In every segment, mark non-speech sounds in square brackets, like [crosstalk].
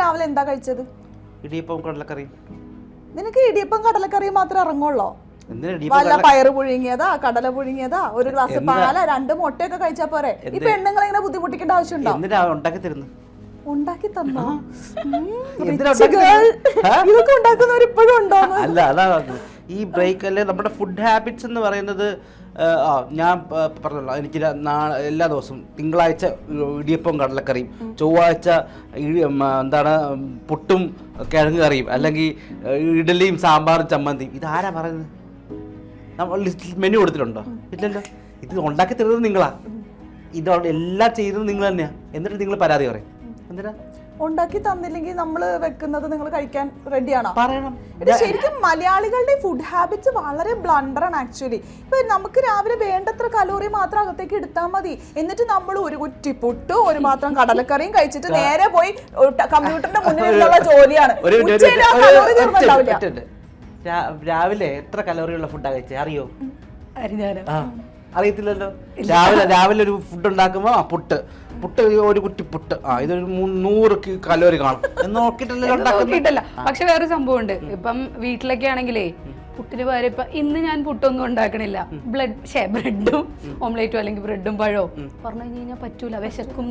രാവിലെ എന്താ കഴിച്ചത്? ഇടിയപ്പം കടലക്കറി. നിനക്ക് ഇടിയപ്പം കടലക്കറി മാത്രമേ ഇറങ്ങുള്ളോ? വല്ല പയറ് പുഴുങ്ങിയതാ കടല പുഴുങ്ങിയതാ ഒരു ഗ്ലാസ് പാല രണ്ട് മുട്ടയൊക്കെ കഴിച്ചാ പോരെ? ഈ പെണ്ണുങ്ങളെ ഇങ്ങനെ ബുദ്ധിമുട്ടിക്കേണ്ട ആവശ്യമുണ്ടോ? ഉണ്ടാക്കി തരുന്നു? ഉണ്ടാക്കി തന്നോ? ഇതൊക്കെ ഉണ്ടാക്കുന്നവർ ഇപ്പോഴും ഉണ്ടോ അല്ല അതാ ഈ ബ്രേക്ക് അല്ലെ നമ്മുടെ ഫുഡ് ഹാബിറ്റ്സ് എന്ന് പറയുന്നത് ഞാൻ പ- പറഞ്ഞല്ലോ എനിക്ക് എല്ലാ ദിവസവും തിങ്കളാഴ്ച ഇടിയപ്പം കടലക്കറിയും ചൊവ്വാഴ്ച ആ, എന്താണ് പുട്ടും കിഴങ്ങ് കറിയും അല്ലെങ്കിൽ ഇഡലിയും സാമ്പാറും ചമ്മന്തിയും. ഇതാരാ പറയുന്നത്? നമ്മൾ ലിസ്റ്റിൽ മെനു കൊടുത്തിട്ടുണ്ടോ? ഇല്ലല്ലോ. ഇത് ഉണ്ടാക്കി തരുന്നത് നിങ്ങളാ. ഇതോടെ എല്ലാം ചെയ്യുന്നത് നിങ്ങൾ തന്നെയാ. എന്നിട്ട് നിങ്ങൾ പരാതി പറയും. എന്തിനാ? ഉണ്ടാക്കി തന്നില്ലെങ്കിൽ നമ്മൾ വെക്കുന്നത് നിങ്ങൾ കഴിക്കാൻ റെഡിയാണോ പറയണം. ഇത് ശരിക്കും മലയാളികളുടെ ഫുഡ് ഹാബിറ്റ്സ് വളരെ ബ്ലണ്ടറാണ് ആക്ച്വലി ഇപ്പൊ നമുക്ക് രാവിലെ വേണ്ടത്ര കലോറി മാത്രം അകത്തേക്ക് എടുത്താൽ മതി. എന്നിട്ട് നമ്മൾ ഒരു കുറ്റി പുട്ടു ഒരു മാത്രം കടലക്കറിയും കഴിച്ചിട്ട് നേരെ പോയി കമ്പ്യൂട്ടറിന്റെ മുന്നിലുള്ള നിന്നുള്ള ജോലിയാണ്. കലോറി തീർന്നുണ്ടാവില്ല രാവിലെ എത്ര കലോറിയുള്ള ഫുഡാ കഴിച്ചേ? അറിയോ? അറിയത്തില്ലല്ലോ. രാവിലെ രാവിലെ ഒരു ഫുഡ് ഉണ്ടാക്കുമ്പോ ആ പുട്ട്. പുട്ട് ഒരു കുറ്റി പുട്ട്. ആ ഇതൊരു നൂറ് കലോറി കാണും. എന്ന് നോക്കിയിട്ടല്ലേ പക്ഷെ വേറെ സംഭവം ഉണ്ട് ഇപ്പം വീട്ടിലൊക്കെ ആണെങ്കിലേ പുട്ടിന് പകരം ഇപ്പൊ ഇന്ന് ഞാൻ പുട്ടൊന്നും ഉണ്ടാക്കണില്ല. ബ്ലഡ് ഷേ ബ്രെഡും ഓംലേറ്റും അല്ലെങ്കിൽ ബ്രെഡും പഴവും പറഞ്ഞു കഴിഞ്ഞ് കഴിഞ്ഞാൽ പറ്റൂല. വിശക്കും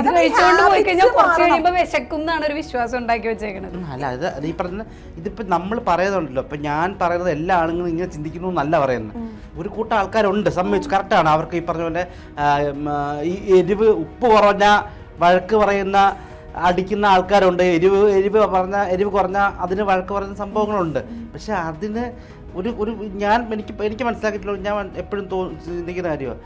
ഇത് കഴിച്ചുകൊണ്ട് പോയി കഴിഞ്ഞാൽ കുറച്ച് മാറണം. കഴിയുമ്പോ വിശക്കും എന്നാണ് ഒരു വിശ്വാസം ഉണ്ടാക്കി വെച്ചേക്കണത്. അല്ല അത് അത് ഈ പറഞ്ഞ ഇതിപ്പോ നമ്മൾ പറയുന്നുണ്ടല്ലോ ഇപ്പൊ ഞാൻ പറയുന്നത് എല്ലാ ആളുകളും ഇങ്ങനെ ചിന്തിക്കുന്നു എന്നല്ല പറയുന്നത്. ഒരു കൂട്ടം ആൾക്കാരുണ്ട് സമ്മതിച്ചു. കറക്റ്റാണ്. അവർക്ക് ഈ പറഞ്ഞ പോലെ ഈ എരിവ് ഉപ്പ് കുറഞ്ഞ വഴക്ക് പറയുന്ന അടിക്കുന്ന ആൾക്കാരുണ്ട്. എരിവ് എരിവ് പറഞ്ഞ എരിവ് കുറഞ്ഞ അതിന് വഴക്ക് പറയുന്ന സംഭവങ്ങളുണ്ട്. പക്ഷെ അതിന് ഒരു ഒരു ഞാൻ എനിക്ക് എനിക്ക് മനസ്സിലാക്കിയിട്ടുള്ള ഞാൻ എപ്പോഴും തോ ചിന്തിക്കുന്ന കാര്യമാണ്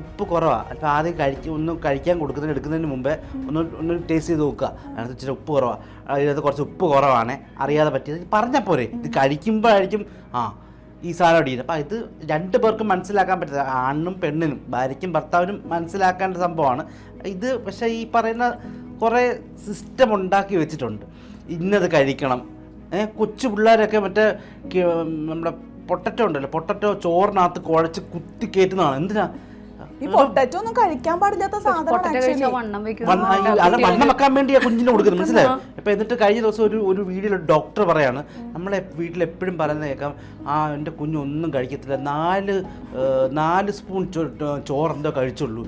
ഉപ്പ് കുറവാണ് അപ്പോൾ ആദ്യം കഴിക്കും ഒന്ന് കഴിക്കാൻ കൊടുക്കുന്നതിന് എടുക്കുന്നതിന് മുമ്പേ ഒന്ന് ഒന്ന് ടേസ്റ്റ് ചെയ്ത് നോക്കുക. അതിനകത്ത് ഇച്ചിരി ഉപ്പ് കുറവാണ് അതിനകത്ത് കുറച്ച് ഉപ്പ് കുറവാണ്. അറിയാതെ പറ്റിയത്. പറഞ്ഞാൽ പോരെ. ഇത് കഴിക്കുമ്പോഴായിരിക്കും ആ ഈ സാധനം അടിക്കുന്നത് അപ്പം ഇത് രണ്ട് പേർക്കും മനസ്സിലാക്കാൻ പറ്റില്ല. ആണിനും പെണ്ണിനും ഭാര്യയ്ക്കും ഭർത്താവിനും മനസ്സിലാക്കേണ്ട സംഭവമാണ്. ഇത് പക്ഷേ ഈ പറയുന്ന കുറേ സിസ്റ്റം ഉണ്ടാക്കി വെച്ചിട്ടുണ്ട്. ഇന്നത് കഴിക്കണം. കൊച്ചു പിള്ളേരൊക്കെ മറ്റേ നമ്മുടെ പൊട്ടറ്റോ ഉണ്ടല്ലോ പൊട്ടറ്റോ ചോറിനകത്ത് കുഴച്ച് കുത്തി കയറ്റുന്നതാണ് എന്തിനാ? ഈ പൊട്ടറ്റോ ഒന്നും കഴിക്കാൻ പാടില്ലാത്ത സാധനം വണ്ണം വെക്കാൻ വേണ്ടിയാ കുഞ്ഞിനെ കൊടുക്കുന്നത് മനസ്സിലായോ? ഇപ്പൊ എന്നിട്ട് കഴിഞ്ഞ ദിവസം ഒരു ഒരു വീഡിയോയിൽ ഡോക്ടർ പറയാണ് നമ്മളെ വീട്ടിൽ എപ്പോഴും പറയുന്നത് കേൾക്കാം ആ എന്റെ കുഞ്ഞ് ഒന്നും കഴിക്കത്തില്ല നാല് നാല് സ്പൂൺ ചോറെന്തോ കഴിച്ചുള്ളൂ.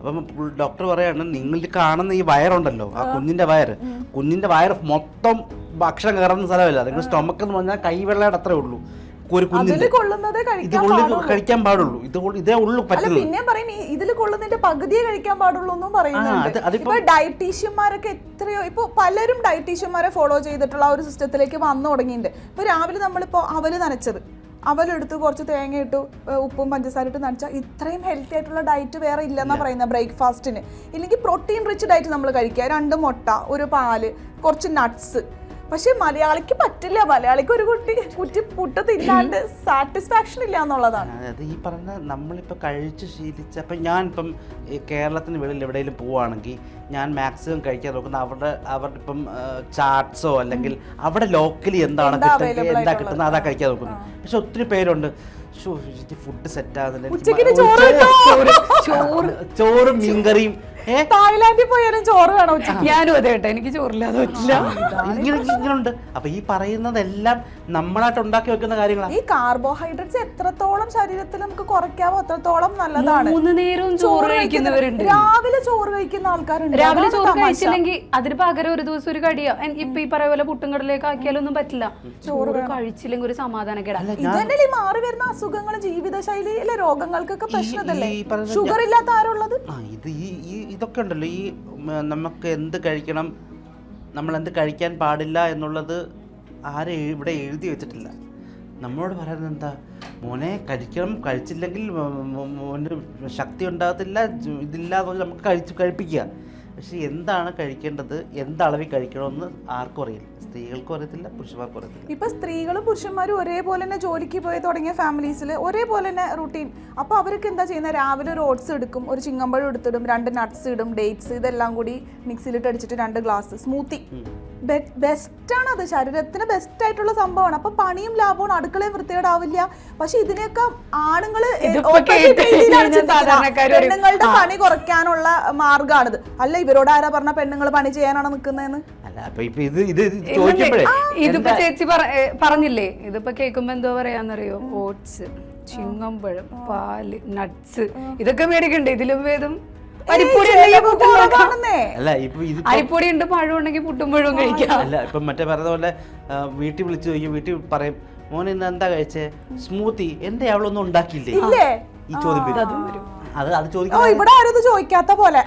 അപ്പം ഡോക്ടർ പറയാണ് നിങ്ങൾ കാണുന്ന ഈ വയറുണ്ടല്ലോ ആ കുഞ്ഞിന്റെ വയറ് കുഞ്ഞിന്റെ വയറ് മൊത്തം ഭക്ഷണം കയറുന്ന സ്ഥലമല്ല നിങ്ങൾ സ്റ്റൊമക്ക് എന്ന് പറഞ്ഞാൽ കൈവെള്ളയുടെ അത്രേ ഉള്ളൂ. ഒരു അതിൽ കൊള്ളുന്നതേ ഇത് കഴിക്കാൻ ഉള്ളിൽ കഴിക്കാൻ പാടുള്ളൂ. ഇത് ഉള്ളു- ഇതേ ഉള്ളു പറ്റുന്നത്. പിന്നെ പറയും ഇതിൽ കൊള്ളുന്നതിന്റെ പകുതിയെ കഴിക്കാൻ പാടുള്ളൂ എന്നും പറയുന്നുണ്ട്. ഇപ്പൊ ഡയറ്റീഷ്യന്മാരൊക്കെ എത്രയോ ഇപ്പൊ പലരും ഡയറ്റീഷ്യന്മാരെ ഫോളോ ചെയ്തിട്ടുള്ള ആ ഒരു സിസ്റ്റത്തിലേക്ക് വന്നു തുടങ്ങിയിട്ടുണ്ട്. ഇപ്പൊ രാവിലെ നമ്മളിപ്പോ അവൽ നനച്ചത്. അവലെടുത്ത് കുറച്ച് തേങ്ങ ഇട്ടു ഉപ്പും പഞ്ചസാര ഇട്ട് നനച്ചാൽ ഇത്രയും ഹെൽത്തി ആയിട്ടുള്ള ഡയറ്റ് വേറെ ഇല്ലെന്നാ പറയുന്നത് ബ്രേക്ക്ഫാസ്റ്റിന് ഇല്ലെങ്കിൽ പ്രോട്ടീൻ റിച്ച് ഡയറ്റ് നമ്മൾ കഴിക്കുക. രണ്ട് മുട്ട ഒരു പാൽ കുറച്ച് നട്ട്സ് പക്ഷെ മലയാളിക്ക് പറ്റില്ല. മലയാളിക്ക് ഒരു കുട്ടി കുറ്റി പുട്ട് തിന്നാണ്ട് സാറ്റിസ്ഫാക്ഷൻ ഇല്ല എന്നുള്ളതാണ്. അതായത് ഈ പറഞ്ഞ നമ്മളിപ്പോൾ കഴിച്ച് ശീലിച്ച അപ്പം ഞാനിപ്പം കേരളത്തിന് വെളിയിൽ എവിടെയെങ്കിലും പോവുകയാണെങ്കിൽ ഞാൻ മാക്സിമം കഴിക്കാൻ നോക്കുന്ന അവിടെ അവരുടെ ഇപ്പം ചാർട്ട്സോ അല്ലെങ്കിൽ അവിടെ ലോക്കലി എന്താണ് എന്താ കിട്ടുന്നത് അതാ കഴിക്കാൻ നോക്കുന്നത്. പക്ഷെ ഒത്തിരി പേരുണ്ട് ഫുഡ് സെറ്റ് ആകുന്നില്ല ചോറ് [laughs] മീൻകറിയും തായ്ലാന്റിൽ പോയാലും ചോറ് വേണം ഞാനും അതെ കേട്ടോ എനിക്ക് ചോറില്ലാതെ പറ്റില്ല ഇങ്ങനെ ഇങ്ങനെയുണ്ട് അപ്പൊ ഈ പറയുന്നതെല്ലാം നമ്മളായിട്ട് ഉണ്ടാക്കി വെക്കുന്ന കാര്യങ്ങളാണ് ഈ കാർബോഹൈഡ്രേറ്റ്സ് എത്രത്തോളം ശരീരത്തിൽ നമുക്ക് കുറയ്ക്കാവോ അത്രത്തോളം നല്ലതാണ്. മൂന്ന് നേരവും ചോറ് കഴിക്കുന്നവരുണ്ട്. രാവിലെ ചോറ് കഴിക്കുന്ന ആൾക്കാരുണ്ട്. രാവിലെ ചോറ് കഴിച്ചില്ലെങ്കിൽ അതിന് പകരം ഒരു ദിവസം ഒരു കടിയോ. ഇപ്പൊ ഈ പറയ പോലെ പുട്ടും കടലേക്ക് ആക്കിയാലൊന്നും പറ്റില്ല. ചോറ് കഴിച്ചില്ലെങ്കിൽ ഒരു സമാധാനക്കേടാ. ഇതന്നെ ഈ മാറി വരുന്ന അസുഖങ്ങൾ ജീവിതശൈലിയിലെ രോഗങ്ങൾക്കൊക്കെ പ്രശ്നമല്ലേ? ഷുഗർ ഇല്ലാത്ത ആരുള്ളത് ഇത് ഈ ഇതൊക്കെ ഉണ്ടല്ലോ. ഈ നമുക്ക് എന്ത് കഴിക്കണം നമ്മൾ എന്ത് കഴിക്കാൻ പാടില്ല എന്നുള്ളത് ആരും ഇവിടെ എഴുതി വെച്ചിട്ടില്ല. നമ്മളോട് പറയുന്നത് എന്താ? മോനെ കഴിക്കണം കഴിച്ചില്ലെങ്കിൽ മോന് ശക്തി ഉണ്ടാകത്തില്ല ഇതില്ലാതെ ഇതില്ല നമുക്ക് കഴിച്ച് കഴിപ്പിക്കുക. പക്ഷെ എന്താണ് കഴിക്കേണ്ടത്? എന്ത് അളവിൽ കഴിക്കണമെന്ന് ആർക്കും അറിയില്ല. സ്ത്രീകൾക്കും അറിയത്തില്ല പുരുഷന്മാർക്കും അറിയത്തില്ല ഇപ്പൊ സ്ത്രീകളും പുരുഷന്മാരും ഒരേപോലെ തന്നെ ജോലിക്ക് പോയി തുടങ്ങിയ ഫാമിലീസിൽ ഒരേപോലെ തന്നെ റുട്ടീൻ അപ്പൊ അവർക്ക് എന്താ ചെയ്യുന്നത് രാവിലെ ഒരു ഓട്സ് എടുക്കും ഒരു ചിങ്ങമ്പഴം എടുത്തിടും രണ്ട് നട്ട്സ് ഇടും ഡേറ്റ്സ് ഇതെല്ലാം കൂടി മിക്സിയിലിട്ട് അടിച്ചിട്ട് രണ്ട് ഗ്ലാസ് സ്മൂത്തി ബെസ്റ്റ് ആണ് അത്. ശരീരത്തിന് ബെസ്റ്റ് ആയിട്ടുള്ള സംഭവമാണ്. അപ്പൊ പണിയും ലാഭവും അടുക്കളയും വൃത്തികേടാവില്ല. പക്ഷെ ഇതിനൊക്കെ ആണുങ്ങൾ പെണ്ണുങ്ങളുടെ പണി കുറയ്ക്കാനുള്ള മാർഗമാണിത് അല്ല ഇവരോട് ആരാ പറഞ്ഞ പെണ്ണുങ്ങൾ പണി ചെയ്യാനാണ് നിൽക്കുന്നതെന്ന് ഇത് ഇത് ചോദിക്കുമ്പോഴേ ഇതിപ്പോ ചേച്ചി പറഞ്ഞില്ലേ? ഇതിപ്പോ കേൾക്കുമ്പോ എന്തോ പറയാന്നറിയോ? ഓട്സ് ചിങ്ങമ്പഴം പാൽ നട്ട്സ്. ഇതൊക്കെ മേടിക്കണ്ടേ? ഇതിലും വേദം അരിപ്പൊടി ഉണ്ടെങ്കിൽ പുട്ടും ഉണ്ടാക്കാം. അല്ല ഇപ്പൊ ഇത് അരിപ്പൊടി ഉണ്ട് പഴം ഉണ്ടെങ്കിൽ പുട്ടും കഴിക്കാം. അല്ല ഇപ്പൊ മറ്റേ പറയുന്ന പോലെ വീട്ടിൽ വിളിച്ചു ചോദിക്കും വീട്ടിൽ പറയും മോനെ ഇന്ന് എന്താ കഴിച്ചേ? സ്മൂത്തി എന്റെ അവളൊന്നും ഉണ്ടാക്കിയില്ലേ? ഇല്ലേ? ഈ ചോദ്യം വരും. അത് അത് ചോദിക്കുന്നത് ഇവിടെ ആരും ചോദിക്കാത്ത പോലെ.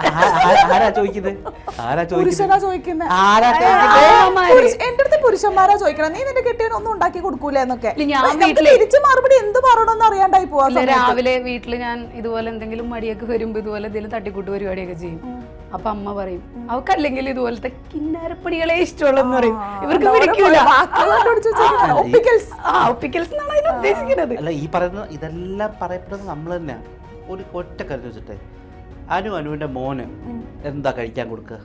ആരാ ചോദിക്കുന്നത് ആരാ ചോദിക്കുന്നത് ചോദിക്കുന്നത് ആരാ ചോദിക്കുന്നത് എന്റെ അടുത്ത് പുരുഷന്മാരാ ചോദിക്കണം. നീ നിന്റെ കെട്ടിയവൻ ഒന്നും ഉണ്ടാക്കി കൊടുക്കൂല എന്നൊക്കെ. തിരിച്ചു മറുപടി എന്ത് പറയണമെന്ന് അറിയാണ്ടായി പോവാ രാവിലെ വീട്ടിൽ ഞാൻ ഇതുപോലെ എന്തെങ്കിലും മടിയൊക്കെ വരുമ്പോ ഇതുപോലെ എന്തെങ്കിലും തട്ടിക്കൂട്ട് പരിപാടിയൊക്കെ ചെയ്യും. അപ്പൊ അമ്മ പറയും അവക്കല്ലെങ്കിൽ ഇതുപോലത്തെ കിന്നാരപ്പണികളെ ഇഷ്ടമുള്ളെന്ന് പറയും. ഇവർക്ക് പിടിക്കൂല. ഒപ്പിക്കൽസ്. എന്നാണ് അതിന് ഉദ്ദേശിക്കുന്നത്. അല്ല ഈ പറയുന്ന ഇതെല്ലാം പറയപ്പെടുന്നത് നമ്മൾ തന്നെ ഒരു ഒറ്റ കരുതി വെച്ചിട്ട്. അനു അനുവിന്റെ മോന് എന്താ കഴിക്കാൻ കൊടുക്കുക?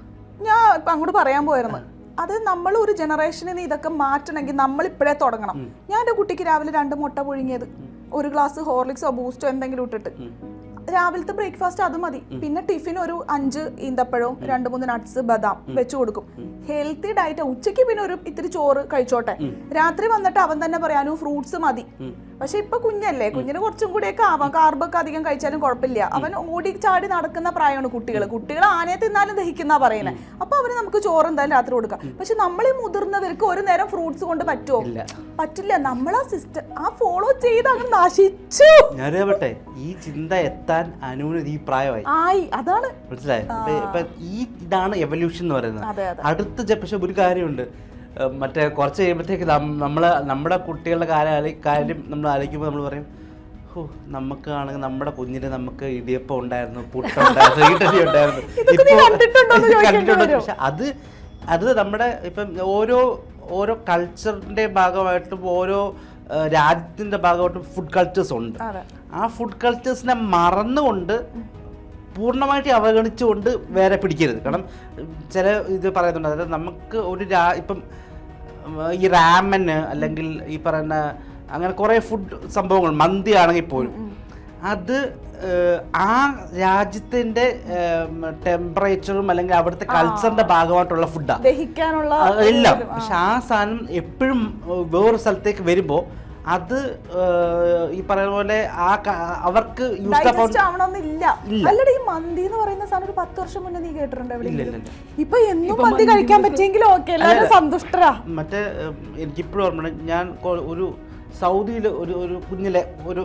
ഞാൻ അങ്ങോട്ട് പറയാൻ പോയിരുന്നു അത് നമ്മൾ ഒരു ജനറേഷനിൽ നിന്ന് ഇതൊക്കെ മാറ്റണമെങ്കിൽ നമ്മൾ ഇപ്പോഴേ തുടങ്ങണം ഞാൻ എന്റെ കുട്ടിക്ക് രാവിലെ രണ്ട് മുട്ട പുഴുങ്ങിയത്. ഒരു ഗ്ലാസ് ഹോർലിക്സോ ബൂസ്റ്റോ എന്തെങ്കിലും ഇട്ടിട്ട്. രാവിലത്തെ ബ്രേക്ക്ഫാസ്റ്റ് അത് മതി. പിന്നെ ടിഫിൻ ഒരു അഞ്ച് ഈന്തപ്പഴവും രണ്ട് മൂന്ന് നട്ട്സ് ബദാം വെച്ചു കൊടുക്കും. ഹെൽത്തി ഡയറ്റ് ഉച്ചയ്ക്ക് പിന്നെ ഒരു ഇത്തിരി ചോറ് കഴിച്ചോട്ടെ. രാത്രി വന്നിട്ട് അവൻ തന്നെ പറയാനു ഫ്രൂട്ട്സ് മതി. പക്ഷെ ഇപ്പൊ കുഞ്ഞല്ലേ കുഞ്ഞിന് കുറച്ചും കൂടിയൊക്കെ ആവാം. കാർബൊക്കെ അധികം കഴിച്ചാലും കുഴപ്പമില്ല. അവൻ ഓടി ചാടി നടക്കുന്ന പ്രായമാണ് കുട്ടികൾ കുട്ടികൾ ആനയെ തിന്നാലും ദഹിക്കുന്ന പറയുന്നത് അപ്പൊ അവന് നമുക്ക് ചോറ് എന്തായാലും രാത്രി കൊടുക്കാം. പക്ഷെ നമ്മൾ ഈ മുതിർന്നവർക്ക് ഒരു നേരം ഫ്രൂട്ട്സ് കൊണ്ട് പറ്റുമോ പറ്റില്ല. നമ്മൾ ആ സിസ്റ്റം ആ ഫോളോ ചെയ്ത് അങ്ങ് നശിച്ചു. ഈ ചിന്ത എത്താൻ അനുവിന് ഈ പ്രായമായി. ആയി. അതാണ്. മനസ്സിലായോ? ഈ ഇതാണ് എവല്യൂഷൻ എന്ന് പറയുന്നത്. അടുത്ത പക്ഷെ ഒരു കാര്യമുണ്ട്. മറ്റേ കുറച്ച് കഴിയുമ്പോഴത്തേക്ക് നമ്മൾ നമ്മുടെ കുട്ടികളുടെ കാര്യം കാര്യം നമ്മൾ ആലോചിക്കുമ്പോൾ നമ്മൾ പറയും ഓ നമുക്ക് ആണെങ്കിൽ നമ്മുടെ കുഞ്ഞിന് നമുക്ക് ഇടിയപ്പം ഉണ്ടായിരുന്നു പുട്ടുണ്ടായിരുന്നു ഉണ്ടായിരുന്നു ഇപ്പോൾ കണ്ടിട്ടുണ്ടോ [laughs] പക്ഷെ അത് അത് നമ്മുടെ ഇപ്പം ഓരോ ഓരോ കൾച്ചറിന്റെ ഭാഗമായിട്ടും ഓരോ രാജ്യത്തിന്റെ ഭാഗമായിട്ടും ഫുഡ് കൾച്ചേഴ്സ് ഉണ്ട്. ആ ഫുഡ് കൾച്ചേഴ്സിനെ മറന്നുകൊണ്ട് പൂർണമായിട്ട് അവഗണിച്ചുകൊണ്ട് വേറെ പിടിക്കരുത്. കാരണം ചില ഇത് പറയുന്നുണ്ട്. അതായത് നമുക്ക് ഒരു രാ ഇപ്പം ഈ റാമന് അല്ലെങ്കിൽ ഈ പറയുന്ന അങ്ങനെ കുറേ ഫുഡ് സംഭവങ്ങൾ മന്തി ആണെങ്കിൽ പോലും. അത് ആ രാജ്യത്തിന്റെ ടെമ്പറേച്ചറും അല്ലെങ്കിൽ അവിടുത്തെ കൾച്ചറിന്റെ ഭാഗമായിട്ടുള്ള ഫുഡാണ് എല്ലാം. പക്ഷെ ആ സാധനം എപ്പോഴും വേറൊരു സ്ഥലത്തേക്ക് വരുമ്പോൾ അത് ഈ പറയുന്ന പോലെ ആ അവർക്ക് ആവണമെന്നില്ല. ഈ മന്തി എന്ന് പറയുന്ന സാധനം ഒരു പത്ത് വർഷം മുന്നേ നീ കേട്ടിട്ടുണ്ടോ ഇപ്പൊ എന്നും മന്തി കഴിക്കാൻ പറ്റിയെങ്കിലും ഓക്കെ എല്ലാവരും സന്തുഷ്ടരാ. മറ്റേ എനിക്കിപ്പോഴും ഓർമ്മ ഞാൻ ഒരു സൗദിയിൽ ഒരു ഒരു കുഞ്ഞിലെ ഒരു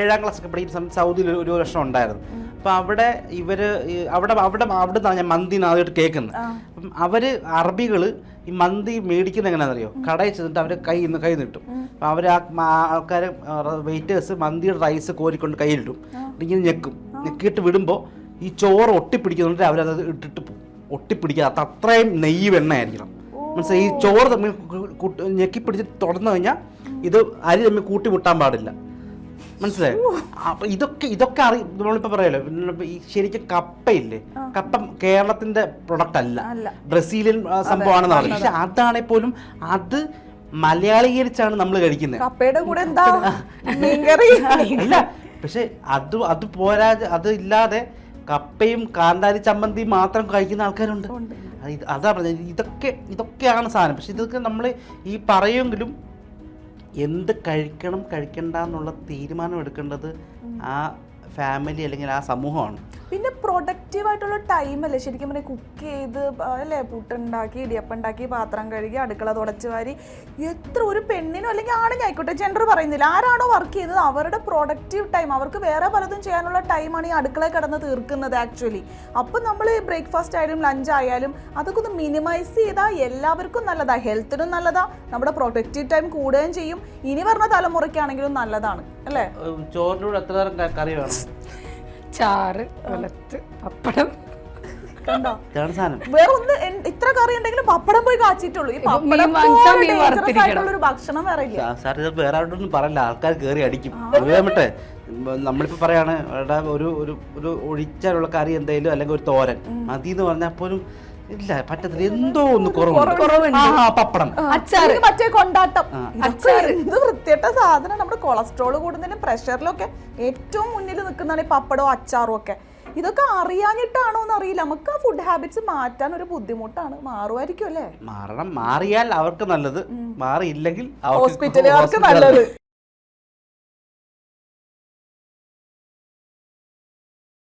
ഏഴാം ക്ലാസ് ഒക്കെ പഠിക്കുന്ന സമയത്ത് സൗദിയിൽ ഒരു വർഷം ഉണ്ടായിരുന്നു. അപ്പം അവിടെ ഇവർ അവിടെ അവിടെ അവിടെ നിന്നാണ് ഞാൻ മന്തി ആദ്യമായിട്ട് കേൾക്കുന്നത്. അപ്പം അവർ അറബികൾ ഈ മന്തി മേടിക്കുന്ന എങ്ങനെയാണെന്നറിയോ? കടയിൽ ചെന്നിട്ട് അവർ കൈ നിന്ന് കൈ നീട്ടും അപ്പം അവർ ആ ആൾക്കാർ വെയിറ്റേഴ്സ് മന്തിയുടെ റൈസ് കോരിക്കൊണ്ട് കയ്യിലിട്ടും ഇങ്ങനെ ഞെക്കും. ഞെക്കിയിട്ട് വിടുമ്പോൾ ഈ ചോറ് ഒട്ടിപ്പിടിക്കുന്നുണ്ട് അവരത് ഇട്ടിട്ട് പോകും ഒട്ടിപ്പിടിക്കാത്ത അത്രയും നെയ്യ് വെണ്ണ ആയിരിക്കണം മനസ്സിലായി? ഈ ചോറ് തമ്മിൽ ഞെക്കിപ്പിടിച്ച് ഞെക്കി പിടിച്ച് തുറന്നു കഴിഞ്ഞാൽ ഇത് അരി തമ്മിൽ കൂട്ടിമുട്ടാൻ പാടില്ല. മനസ്സിലായോ? അപ്പൊ ഇതൊക്കെ ഇതൊക്കെ അറി നമ്മളിപ്പോ പറയല്ലോ ഈ ശരിക്കും കപ്പയില്ലേ? കപ്പ കേരളത്തിന്റെ പ്രൊഡക്റ്റ് അല്ല. ബ്രസീലിയൻ സംഭവമാണെന്ന് പറയുന്നത് പക്ഷെ അതാണെങ്കിൽ പോലും അത് മലയാളീകരിച്ചാണ് നമ്മൾ കഴിക്കുന്നത് കപ്പയുടെ കൂടെ എന്താ? ഇല്ല പക്ഷെ അത് അത് പോരാ അത് ഇല്ലാതെ കപ്പയും കാന്താരി ചമ്മന്തിയും മാത്രം കഴിക്കുന്ന ആൾക്കാരുണ്ട്. അതാ പറഞ്ഞത്. ഇതൊക്കെ ഇതൊക്കെയാണ് സാധനം. പക്ഷെ ഇതൊക്കെ നമ്മൾ ഈ പറയുമെങ്കിലും എന്ത് കഴിക്കണം കഴിക്കണ്ട എന്നുള്ള തീരുമാനം എടുക്കേണ്ടത് ആ ഫാമിലി അല്ലെങ്കിൽ ആ സമൂഹമാണ്. പിന്നെ പ്രൊഡക്റ്റീവ് ആയിട്ടുള്ള ടൈം അല്ലേ? ശരിക്കും പറഞ്ഞാൽ കുക്ക് ചെയ്ത് അല്ലേ? പുട്ടുണ്ടാക്കി ഇടിയപ്പം ഉണ്ടാക്കി പാത്രം കഴുകി അടുക്കള തുടച്ച് വാരി. എത്ര ഒരു പെണ്ണിനോ അല്ലെങ്കിൽ ആണെങ്കിൽ ആയിക്കോട്ടെ ജെൻഡർ പറയുന്നില്ല. ആരാണോ വർക്ക് ചെയ്തത് അവരുടെ പ്രൊഡക്റ്റീവ് ടൈം അവർക്ക് വേറെ പലതും ചെയ്യാനുള്ള ടൈമാണ് ഈ അടുക്കള കിടന്ന് തീർക്കുന്നത് ആക്ച്വലി അപ്പം നമ്മൾ ബ്രേക്ക്ഫാസ്റ്റ് ആയാലും ലഞ്ച് ആയാലും അതൊക്കെ ഒന്ന് മിനിമൈസ് ചെയ്താൽ എല്ലാവർക്കും നല്ലതാ. ഹെൽത്തിനും നല്ലതാ. നമ്മുടെ പ്രൊഡക്റ്റീവ് ടൈം കൂടുകയും ചെയ്യും. ഇനി പറഞ്ഞ തലമുറയ്ക്കാണെങ്കിലും നല്ലതാണ്. അല്ലേ? ചോറിന്റെ കൂടെ എത്ര കറി വേണം? ചാറ് വെളുത്ത് പപ്പടം. കണ്ടോ? ഇതാണ് സാധനം. വേറെ ഒന്ന് എൻ- ഇത്ര കറി ഉണ്ടെങ്കിലും പപ്പടം പോയി കാച്ചിട്ടുള്ളൂ. ഈ മീൻ പപ്പടം വാങ്ങിച്ചാ മീൻ dangerous വറുത്തിരിക്കണം. ആയിട്ടുള്ള ഒരു ഭക്ഷണം വേറെ ഇല്ല സാ- സാർ ഇത് വേറെ ആരോടൊന്നും പറയല്ല. ആൾക്കാർ കയറി അടിക്കും. വേമട്ടെ നമ്മളിപ്പോ പറയാണ് ഒരു ഒരു ഒരു ഒഴിച്ചാലുള്ള കറി എന്തെങ്കിലും അല്ലെങ്കിൽ ഒരു തോരൻ. മതി എന്ന് പറഞ്ഞാൽ പോലും ഇല്ല പറ്റത്തില്ല. എന്തോ ഒന്ന് കുറവുണ്ട്. ആ ആ, പപ്പടം. അച്ചാറ്. മറ്റേ കൊണ്ടാട്ടം. ഇതൊക്കെ എന്ത് വൃത്തിയട്ട സാധനം. നമ്മുടെ കൊളസ്ട്രോൾ കൂടുന്നതിനും പ്രഷറിലൊക്കെ ഏറ്റവും മുന്നിൽ നിൽക്കുന്നതാണ് ഈ പപ്പടവും അച്ചാറും ഒക്കെ. ഇതൊക്കെ അറിയാഞ്ഞിട്ടാണോ എന്ന് അറിയില്ല നമുക്ക് ആ ഫുഡ് ഹാബിറ്റ്സ് മാറ്റാൻ ഒരു ബുദ്ധിമുട്ടാണ്. മാറുമായിരിക്കും അല്ലേ? മാറണം. മാറിയാൽ അവർക്ക് നല്ലത്. മാറിയില്ലെങ്കിൽ അവർക്ക് ഹോസ്പിറ്റലുകാർക്ക് നല്ലത്.